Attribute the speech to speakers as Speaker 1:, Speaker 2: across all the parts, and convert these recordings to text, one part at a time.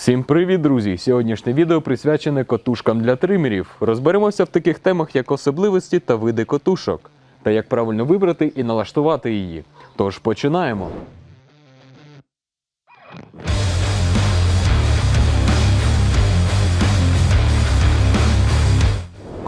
Speaker 1: Всім привіт, друзі! Сьогоднішнє відео присвячене котушкам для тримерів. Розберемося в таких темах, як особливості та види котушок, та як правильно вибрати і налаштувати її. Тож починаємо.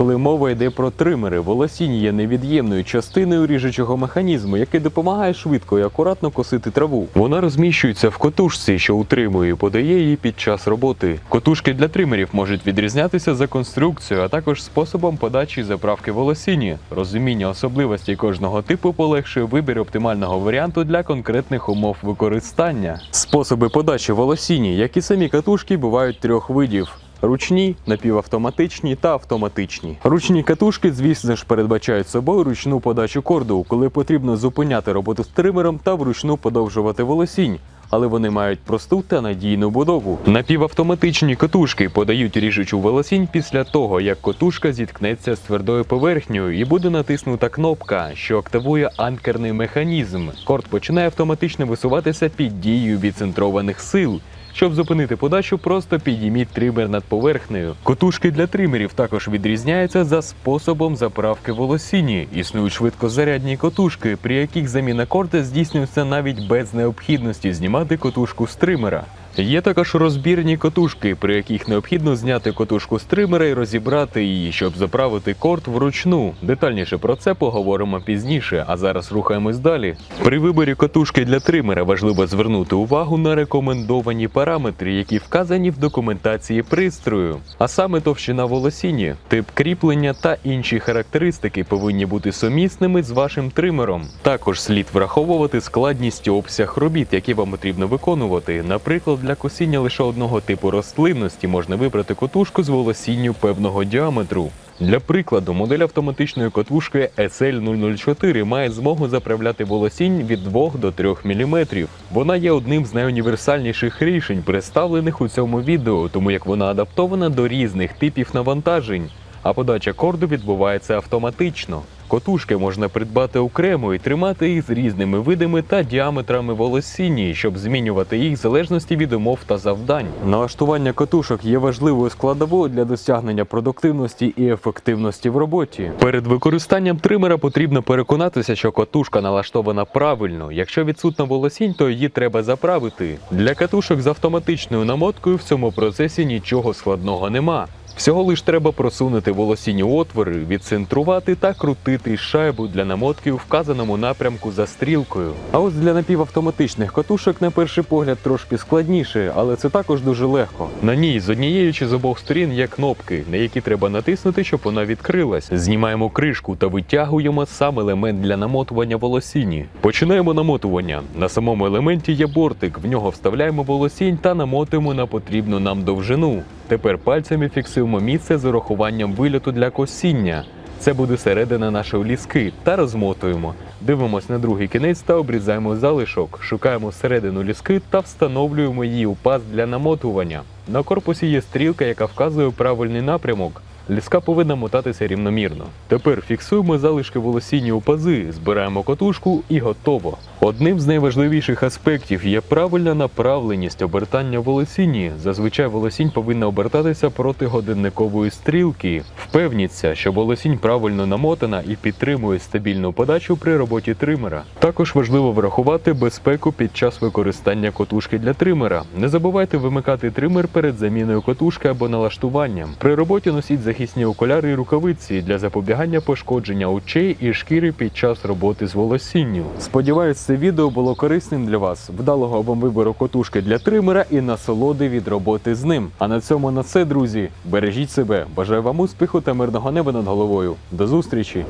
Speaker 1: Коли мова йде про тримери, волосінь є невід'ємною частиною ріжучого механізму, який допомагає швидко і акуратно косити траву. Вона розміщується в котушці, що утримує і подає її під час роботи. Котушки для тримерів можуть відрізнятися за конструкцією, а також способом подачі і заправки волосіні. Розуміння особливостей кожного типу полегшує вибір оптимального варіанту для конкретних умов використання. Способи подачі волосіні, як і самі катушки, бувають трьох видів. Ручні, напівавтоматичні та автоматичні. Ручні катушки, звісно ж, передбачають собою ручну подачу корду, коли потрібно зупиняти роботу з тримером та вручну подовжувати волосінь. Але вони мають просту та надійну будову. Напівавтоматичні катушки подають ріжучу волосінь після того, як котушка зіткнеться з твердою поверхнею і буде натиснута кнопка, що активує анкерний механізм. Корд починає автоматично висуватися під дією відцентрованих сил. Щоб зупинити подачу, просто підійміть тример над поверхнею. Котушки для тримерів також відрізняються за способом заправки волосіні. Існують швидкозарядні котушки, при яких заміна корти здійснюється навіть без необхідності знімати котушку з тримера. Є також розбірні котушки, при яких необхідно зняти котушку з тримера і розібрати її, щоб заправити корд вручну. Детальніше про це поговоримо пізніше, а зараз рухаємось далі. При виборі котушки для тримера важливо звернути увагу на рекомендовані параметри, які вказані в документації пристрою, а саме товщина волосіні, тип кріплення та інші характеристики повинні бути сумісними з вашим тримером. Також слід враховувати складність і обсяг робіт, які вам потрібно виконувати. Наприклад, для косіння лише одного типу рослинності можна вибрати котушку з волосінню певного діаметру. Для прикладу, модель автоматичної котушки SL004 має змогу заправляти волосінь від 2 до 3 мм. Вона є одним з найуніверсальніших рішень, представлених у цьому відео, тому як вона адаптована до різних типів навантажень, а подача корду відбувається автоматично. Котушки можна придбати окремо і тримати їх з різними видами та діаметрами волосінні, щоб змінювати їх в залежності від умов та завдань. Налаштування котушок є важливою складовою для досягнення продуктивності і ефективності в роботі. Перед використанням тримера потрібно переконатися, що котушка налаштована правильно. Якщо відсутна волосінь, то її треба заправити. Для катушок з автоматичною намоткою в цьому процесі нічого складного нема. Всього лиш треба просунути волосінні отвори, відцентрувати та крутити шайбу для намотки у вказаному напрямку за стрілкою. А ось для напівавтоматичних катушок на перший погляд трошки складніше, але це також дуже легко. На ній з однієї чи з обох сторін є кнопки, на які треба натиснути, щоб вона відкрилась. Знімаємо кришку та витягуємо сам елемент для намотування волосіні. Починаємо намотування. На самому елементі є бортик, в нього вставляємо волосінь та намотуємо на потрібну нам довжину. Тепер пальцями фіксуємо місце з урахуванням вильоту для косіння. Це буде середина нашої ліски та розмотуємо. Дивимось на другий кінець та обрізаємо залишок. Шукаємо середину ліски та встановлюємо її у паз для намотування. На корпусі є стрілка, яка вказує правильний напрямок. Ліска повинна мотатися рівномірно. Тепер фіксуємо залишки волосіння у пази, збираємо котушку і готово. Одним з найважливіших аспектів є правильна направленість обертання волосінні. Зазвичай волосінь повинна обертатися проти годинникової стрілки. Впевніться, що волосінь правильно намотана і підтримує стабільну подачу при роботі тримера. Також важливо врахувати безпеку під час використання котушки для тримера. Не забувайте вимикати тример перед заміною котушки або налаштуванням. При роботі носіть захисні окуляри і рукавиці для запобігання пошкодження очей і шкіри під час роботи з волосінню. Сподіваюсь, це відео було корисним для вас. Вдалого вам вибору котушки для тримера і насолоди від роботи з ним. А на цьому на все, друзі. Бережіть себе. Бажаю вам успіху та мирного неба над головою. До зустрічі!